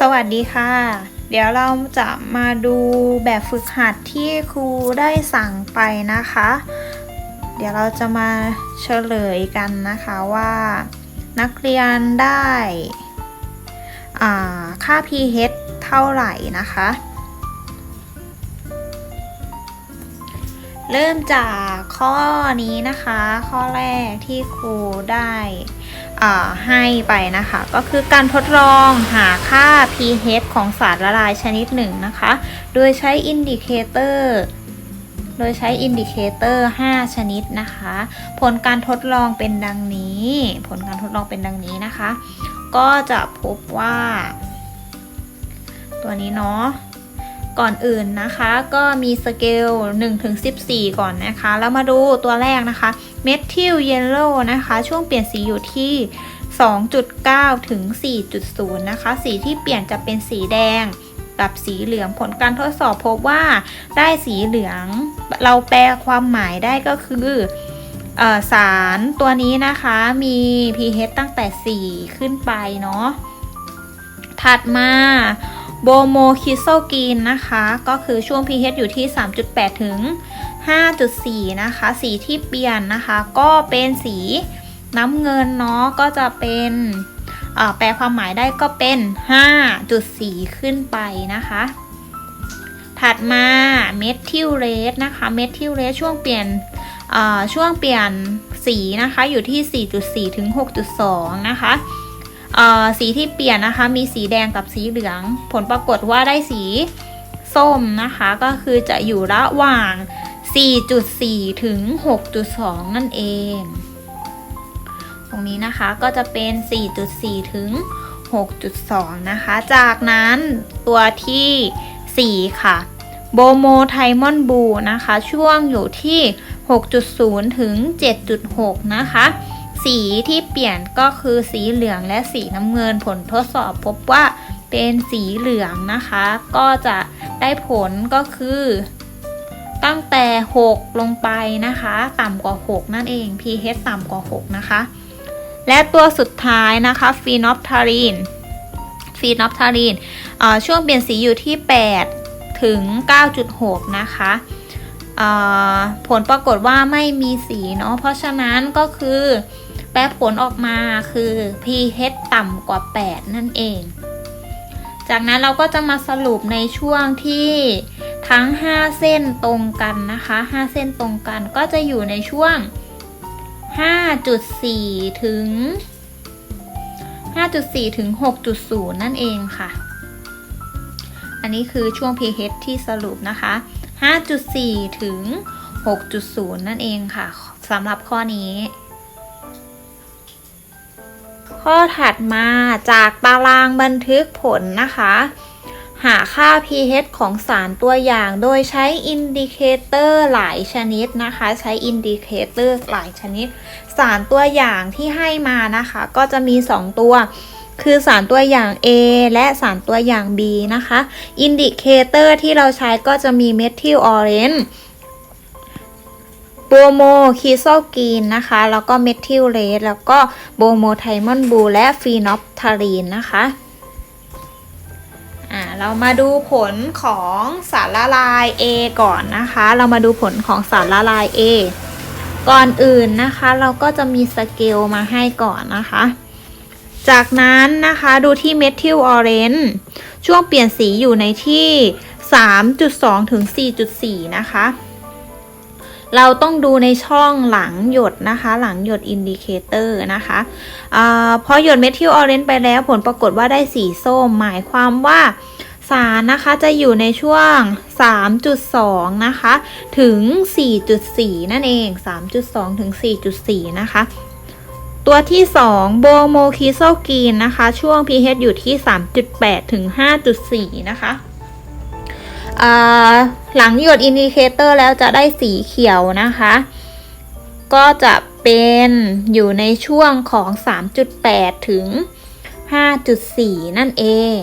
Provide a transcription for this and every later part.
สวัสดีค่ะ เดี๋ยวเราจะมาดูแบบฝึกหัดที่ครูได้สั่งไปนะคะ เดี๋ยวเราจะมาเฉลยกันนะคะว่า นักเรียนได้อ่าค่า pH เท่าไหร่นะคะ เริ่มจากข้อนี้นะคะ ข้อแรกที่ครูได้ ให้ไปนะคะ ก็คือการทดลองหาค่า pH ของสารละลายชนิดหนึ่งนะคะ โดยใช้อินดิเคเตอร์โดยใช้อินดิเคเตอร์ 5 ชนิดนะคะ ผลการทดลองเป็นดังนี้ ผลการทดลองเป็นดังนี้นะคะ ก็จะพบว่า ตัวนี้เนาะ ก่อนอื่นนะคะก็มีสเกล1ถึง14 ก่อนนะคะ แล้วมาดูตัวแรกนะคะเมทิลเยลโล่นะคะ ช่วงเปลี่ยนสีอยู่ที่ 2.9 ถึง 4.0 นะคะ สีที่เปลี่ยนจะเป็นสีแดงกับสีเหลืองผลการทดสอบพบว่าได้สีเหลืองเราแปลความหมายได้ก็คืออสารตัวนี้นะคะมี pH ตั้งแต่ 4 ขึ้นไปเนาะถัดมา โบโมคิโซกีนนะคะ ก็คือช่วง pH อยู่ที่ 3.8 ถึง 5.4 นะคะ สีที่เปลี่ยนนะคะ ก็เป็นสีน้ำเงินเนาะก็จะเป็นแปลความหมายได้ก็เป็น 5.4 ขึ้นไปนะคะ ถัดมาเมทิลเรสนะคะเมทิลเรสช่วงเปลี่ยนช่วงเปลี่ยนสีนะคะอยู่ที่ 4.4 ถึง 6.2 นะคะ สีที่เปลี่ยนนะคะ มีสีแดงกับสีเหลือง ผลปรากฏว่าได้สีส้มนะคะ ก็คือจะอยู่ระหว่าง 4.4 ถึง 6.2 นั่นเอง ตรงนี้นะคะก็จะเป็น 4.4 ถึง 6.2 นะคะ จากนั้นตัวที่ 4 ค่ะโบโมไทมอนบูนะคะ ช่วงอยู่ที่ 6.0 ถึง 7.6 นะคะ สีที่เปลี่ยนก็คือสีเหลืองและสีน้ำเงินผลทดสอบพบว่าเป็นสีเหลืองนะคะ ก็จะได้ผลก็คือ ตั้งแต่ 6 ลงไปนะคะ ต่ำกว่า 6 นั่นเอง pH ต่ำกว่า 6 นะคะ และตัวสุดท้ายนะคะฟีนอฟทารีนฟีนอฟทารีนช่วงเปลี่ยนสีอยู่ที่ 8 ถึง 9.6 นะคะผลปรากฏว่าไม่มีสีเนาะเพราะฉะนั้นก็คือ แปลผลออกมาคือ pH ต่ำกว่า 8 นั่นเอง จากนั้นเราก็จะมาสรุปในช่วงที่ทั้ง 5 เส้นตรงกันนะคะ 5 เส้นตรงกันก็จะอยู่ในช่วง 5.4 ถึง 5.4 ถึง 6.0 นั่นเองค่ะ อันนี้คือช่วง pH ที่สรุปนะคะ 5.4 ถึง 6.0 นั่นเองค่ะสำหรับข้อนี้ ข้อถัดมาจากตารางบันทึกผลนะคะ หาค่า pH ของสารตัวอย่างโดยใช้อินดิเคเตอร์หลายชนิดนะคะ ใช้อินดิเคเตอร์หลายชนิด สารตัวอย่างที่ให้มานะคะ ก็จะมี 2 ตัวคือสารตัวอย่าง A และสารตัวอย่าง B นะคะ อินดิเคเตอร์ที่เราใช้ก็จะมีเมทิลออเรนจ์ โบโมคีโซกีนนะคะ แล้วก็เมทิลเรสแล้วก็โบโมไทมอนบูและฟีนอฟทารีนนะคะอ่าเรามาดูผลของสารละลาย A ก่อนนะคะ เรามาดูผลของสารละลาย A ก่อนอื่นนะคะ เราก็จะมีสเกลมาให้ก่อนนะคะ จากนั้นนะคะดูที่เมทิลออเรนจ์ช่วงเปลี่ยนสีอยู่ในที่ 3.2 ถึง 4.4 นะคะ เราต้องดูในช่องหลังหยดนะคะ หลังหยดอินดิเคเตอร์นะคะอพอหยดเมทิลออเรนจ์ไปแล้วผลปรากฏว่าได้สีส้ม หมายความว่าสารนะคะจะอยู่ในช่วง 3.2 นะคะ ถึง 4.4 นั่นเอง 3.2 ถึง 4.4 นะคะ ตัวที่ 2 โบโมคิโซกีนนะคะ ช่วง pH อยู่ที่ 3.8 ถึง 5.4 นะคะ หลังหยดอินดิเคเตอร์แล้วจะได้สีเขียวนะคะ ก็จะเป็นอยู่ในช่วงของ 3.8 ถึง 5.4 นั่นเอง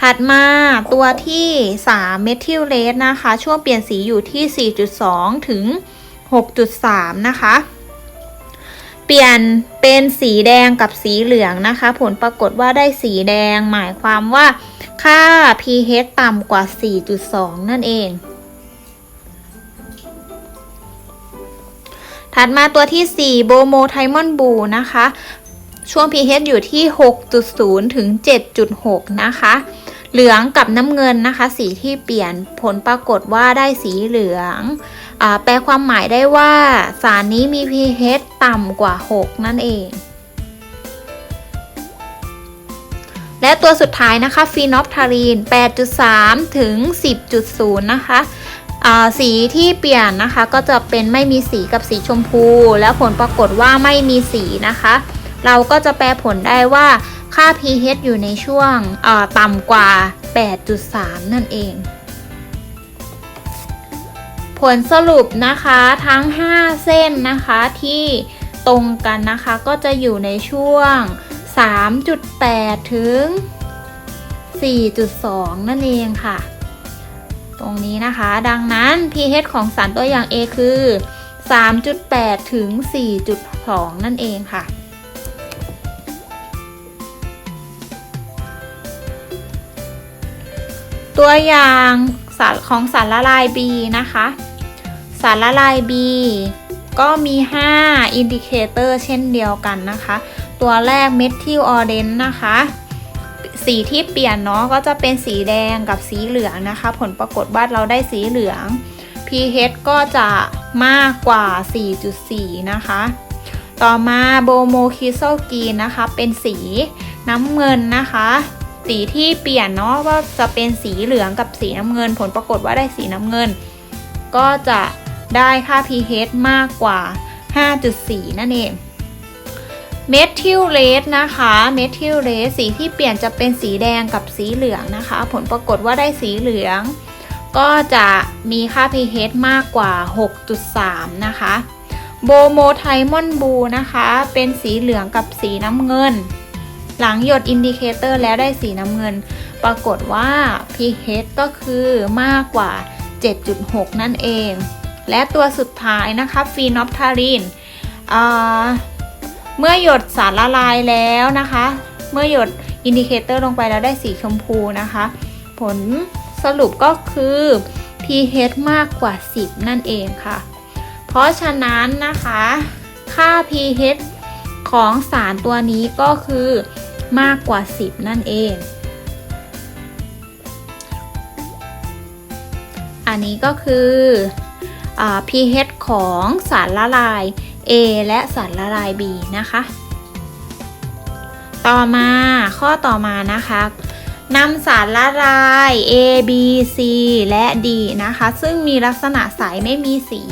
ถัดมาตัวที่ 3 เมทิลเลสนะคะ ช่วงเปลี่ยนสีอยู่ที่ 4.2 ถึง 6.3 นะคะ เปลี่ยนเป็นสีแดงกับสีเหลืองนะคะ ผลปรากฏว่าได้สีแดงหมายความว่าค่า pH ต่ำกว่า 4.2 นั่นเอง ถัดมาตัวที่ 4 โบโมไทมอนบูนะคะ ช่วง pH อยู่ที่ 6.0 ถึง 7.6 นะคะ เหลืองกับน้ำเงินนะคะ สีที่เปลี่ยนผลปรากฏว่าได้สีเหลือง แปลความหมายได้ว่า สารนี้มี pH ต่ำกว่า 6 นั่นเอง และตัวสุดท้ายนะคะฟีนอฟทารีน 8.3 ถึง 10.0 นะคะสีที่เปลี่ยนนะคะก็จะเป็นไม่มีสีกับสีชมพู แล้วผลปรากฏว่าไม่มีสีนะคะ เราก็จะแปลผลได้ว่าค่า pH อยู่ในช่วงต่ำกว่า 8.3 นั่นเอง ผลสรุปนะคะทั้ง 5 เส้นนะคะที่ตรงกันนะคะก็จะอยู่ในช่วง 3.8 ถึง 4.2 นั่นเองค่ะ ตรงนี้นะคะดังนั้น pH ของสารตัวอย่าง A คือ 3.8 ถึง 4.2 นั่นเองค่ะตัวอย่างสารของสารละลาย B นะคะ สารละลาย B ก็มี 5 อินดิเคเตอร์เช่นเดียวกันนะคะ ตัวแรกเมทิลออเรนนะคะ สีที่เปลี่ยนเนาะก็จะเป็นสีแดงกับสีเหลืองนะคะ ผลปรากฏว่าเราได้สีเหลือง pH ก็จะมากกว่า 4.4 นะคะ ต่อมาโบโมคิโซกีนนะคะ เป็นสีน้ำเงินนะคะ สีที่เปลี่ยนเนาะก็จะเป็นสีเหลืองกับสีน้ำเงิน ผลปรากฏว่าได้สีน้ำเงิน ก็จะ ได้ค่า pH มากกว่า 5.4 นั่นเองเมทิลเรสนะคะเมทิลเรสสีที่เปลี่ยนจะเป็นสีแดงกับสีเหลืองนะคะ ผลปรากฏว่าได้สีเหลือง ก็จะมีค่า pH มากกว่า 6.3 นะคะโบโมไทมอนบูนะคะ เป็นสีเหลืองกับสีน้ำเงิน หลังหยดอินดิเคเตอร์แล้วได้สีน้ำเงิน ปรากฏว่า pH ก็คือมากกว่า 7.6 นั่นเอง และตัวสุดท้ายนะคะฟีนอฟทารีนเมื่อหยดสารละลายแล้วนะคะ เมื่อหยดอินดิเคเตอร์ลงไปแล้วได้สีชมพูนะคะ ผลสรุปก็คือ pH มากกว่า 10 นั่นเองค่ะ เพราะฉะนั้นนะคะ ค่า pH ของสารตัวนี้ก็คือมากกว่า 10 นั่นเอง อันนี้ก็คืออ pH ของสารละลาย A และสารละลาย B นะคะ ต่อมาข้อต่อมานะคะนำสารละลาย A B C และ D นะคะ ซึ่งมีลักษณะใสไม่มีสี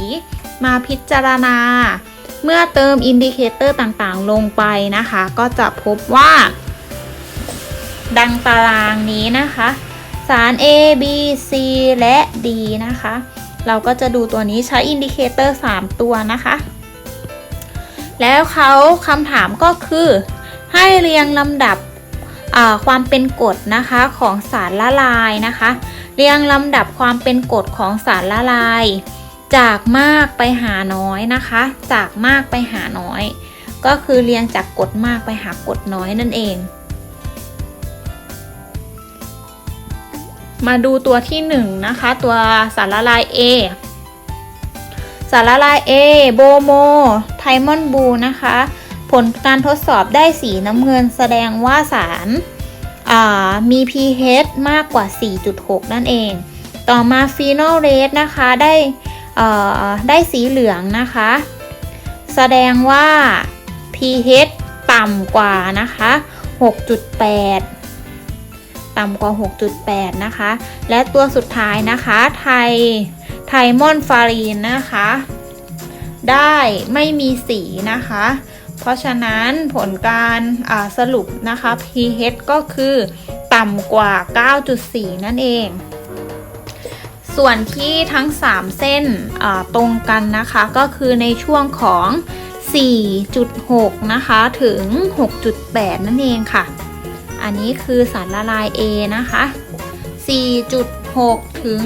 มาพิจารณา เมื่อเติมอินดิเคเตอร์ต่างๆ ลงไปนะคะ ก็จะพบว่า ดังตารางนี้นะคะ สาร A B C และ D นะคะ เราก็จะดูตัวนี้ใช้อินดิเคเตอร์3ตัวนะคะ แล้วเขาคำถามก็คือ ให้เรียงลำดับความเป็นกรดนะคะของสารละลายนะคะ เรียงลำดับความเป็นกรดของสารละลาย จากมากไปหาน้อยนะคะ จากมากไปหาน้อย ก็คือเรียงจากกรดมากไปหากรดน้อยนั่นเอง มาดูตัวที่1นนะคะ ตัวสารละลาย A สารละลาย A โบโมไทมอนบูนะคะ ผลการทดสอบได้สีน้ำเงินแสดงว่าสารมี pH มากกว่า 4.6 นั่นเอง ต่อมาฟีนอลเรสนะคะได้ได้สีเหลืองนะคะ แสดงว่า pH ต่ำกว่านะคะ 6.8 ต่ำกว่า 6.8 นะคะ และตัวสุดท้ายนะคะไทไทมอนฟารีนนะคะ ได้ไม่มีสีนะคะ เพราะฉะนั้นผลการสรุปนะคะ pH ก็คือต่ำกว่า 9.4 นั่นเองส่วนที่ทั้ง 3 เส้นตรงกันนะคะก็คือในช่วงของ 4.6 นะคะ ถึง 6.8 นั่นเองค่ะ อันนี้คือสารละลาย A นะคะ 4.6 ถึง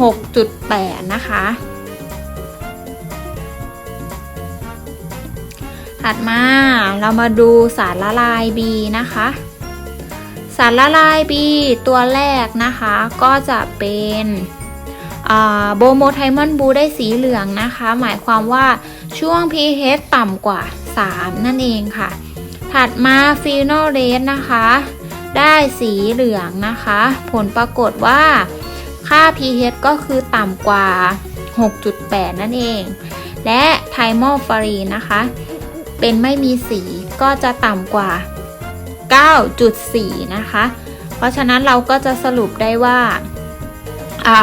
6.8 นะคะ ถัดมาเรามาดูสารละลาย B นะคะ สารละลาย B ตัวแรกนะคะก็จะเป็นโบโมไทมอนบูได้สีเหลืองนะคะ หมายความว่าช่วง pH ต่ำกว่า 3 นั่นเองค่ะ ถัดมาฟีโนเรสนะคะ ได้สีเหลืองนะคะ ผลปรากฏว่าค่า pH ก็คือต่ำกว่า 6.8 นั่นเอง และไทโมฟารีนะคะ เป็นไม่มีสีก็จะต่ำกว่า 9.4 นะคะ เพราะฉะนั้นเราก็จะสรุปได้ว่าา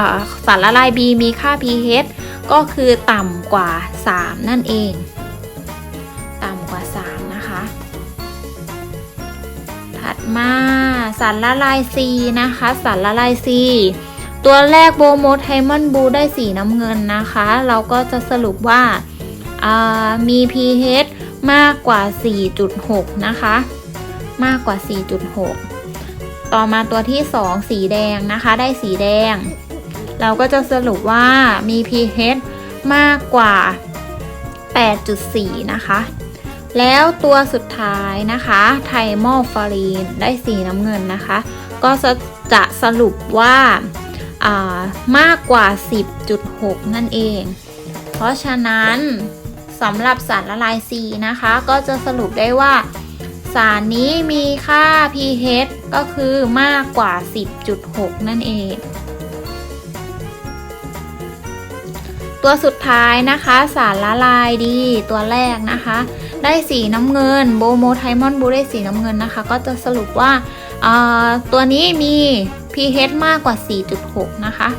สารละลาย B มีค่า pH ก็คือต่ำกว่า 3 นั่นเอง มา สารละลาย C นะคะ สารละลาย C ตัวแรกโบโมไทมอนบูได้สีน้ำเงินนะคะ เราก็จะสรุปว่ามี pH มากกว่า 4.6 นะคะ มากกว่า 4.6 ต่อมาตัวที่ 2 สีแดงนะคะ ได้สีแดง เราก็จะสรุปว่ามี pH มากกว่า 8.4 นะคะ แล้วตัวสุดท้ายนะคะไทมอลฟารีนได้สีน้ำเงินนะคะ ก็จะสรุปว่ามากกว่า 10.6 นั่นเอง เพราะฉะนั้นสำหรับสารละลาย C นะคะ ก็จะสรุปได้ว่า สารนี้มีค่า pH ก็คือมากกว่า 10.6 นั่นเอง ตัวสุดท้ายนะคะ สารละลายดีตัวแรกนะคะ ได้สีน้ำเงินโบโมไทมอนบูได้สีน้ำเงินนะคะ ก็จะสรุปว่าตัวนี้มี pH มากกว่า 4.6 นะคะ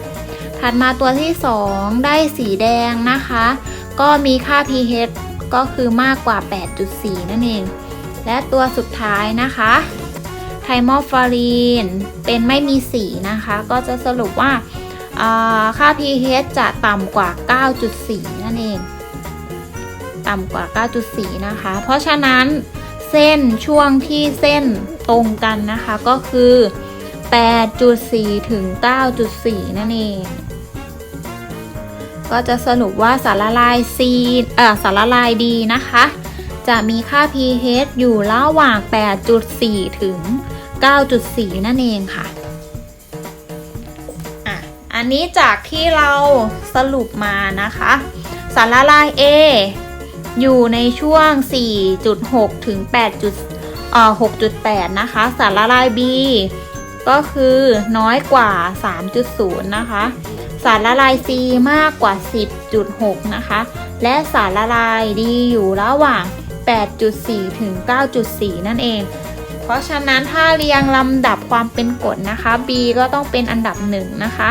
ถัดมาตัวที่ 2 ได้สีแดงนะคะ ก็มีค่า pH ก็คือมากกว่า 8.4 นั่นเอง และตัวสุดท้ายนะคะไทมอฟารีนเป็นไม่มีสีนะคะ ก็จะสรุปว่า ค่า pH จะต่ำกว่า 9.4 นั่นเอง ต่ำกว่า 9.4 นะคะ เพราะฉะนั้นเส้นช่วงที่เส้นตรงกันนะคะก็คือ 8.4 ถึง 9.4 นั่นเอง ก็จะสรุปว่าสารละลาย C เอ่อสารละลายดีนะคะ จะมีค่า pH อยู่ระหว่าง 8.4 ถึง 9.4 นั่นเองค่ะ อันนี้จากที่เราสรุปมานะคะ สารละลาย A อยู่ในช่วง 4.6 ถึง 8. เอ่อ6.8 นะคะ สารละลาย B ก็คือน้อยกว่า 3.0 นะคะ สารละลาย C มากกว่า 10.6 นะคะ และสารละลายดีอยู่ระหว่าง 8.4 ถึง 9.4 นั่นเอง เพราะฉะนั้นถ้าเรียงลำดับความเป็นกรดนะคะ B ก็ต้องเป็นอันดับหนึ่งนะคะ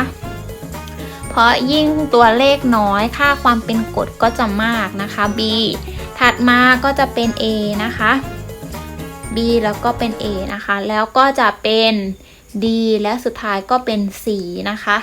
เพราะยิ่งตัวเลขน้อยค่าความเป็นกรดก็จะมากนะคะ B ถัดมาก็จะเป็น A นะคะ B แล้วก็เป็น A นะคะ แล้วก็จะเป็น D และสุดท้ายก็เป็น C นะคะ